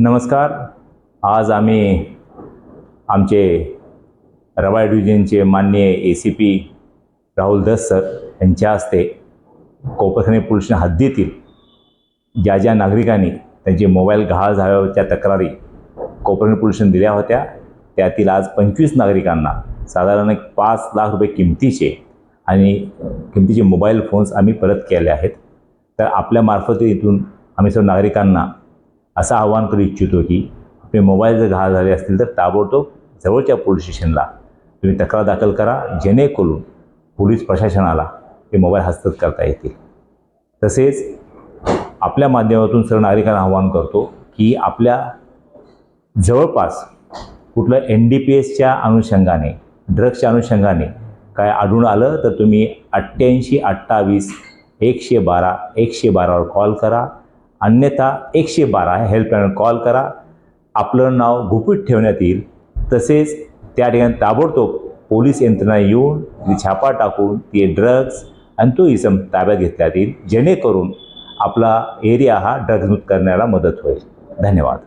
नमस्कार. आज आम्ही आमचे रवा डिव्हिजनचे माननीय ए सी पी राहुल दस सर यांच्या हस्ते कोपरखणे पोलीस हद्दीतील ज्या ज्या नागरिकांनी त्यांचे मोबाईल गहाळ झाल्याच्या तक्रारी कोपरखणे पोलीस दिल्या होत्या त्यातील आज पंचवीस नागरिकांना साधारण एक पाच लाख रुपये किमतीचे आणि किमतीचे मोबाईल फोन्स आम्ही परत केले आहेत. तर आपल्यामार्फत इथून आम्ही सर्व नागरिकांना असं आवाहन करू इच्छितो की आपले मोबाईल जर घाण झाले असतील तर ताबडतोब जवळच्या पोलीस स्टेशनला तुम्ही तक्रार दाखल करा जेणेकरून पोलीस प्रशासनाला ते मोबाईल हस्तगत करता येतील. तसेच आपल्या माध्यमातून सर्व नागरिकांना आवाहन करतो की आपल्या जवळपास कुठलं एन डी पी एसच्या अनुषंगाने ड्रग्सच्या अनुषंगाने काय आढळून आलं तर तुम्ही अठ्ठ्याऐंशी अठ्ठावीस एकशे बारा एकशे बारावर कॉल करा. अन्यथा एकशे बारा हेल्पलाईनवर कॉल करा. आपलं नाव गुपित ठेवण्यात येईल. तसेच त्या ठिकाणी ताबडतोब पोलीस यंत्रणा येऊन ती छापा टाकून ते ड्रग्ज आणि तो इसम ताब्यात घेतल्यात येईल. जेणेकरून आपला एरिया हा ड्रग्जमुक्त करण्याला मदत होईल. धन्यवाद.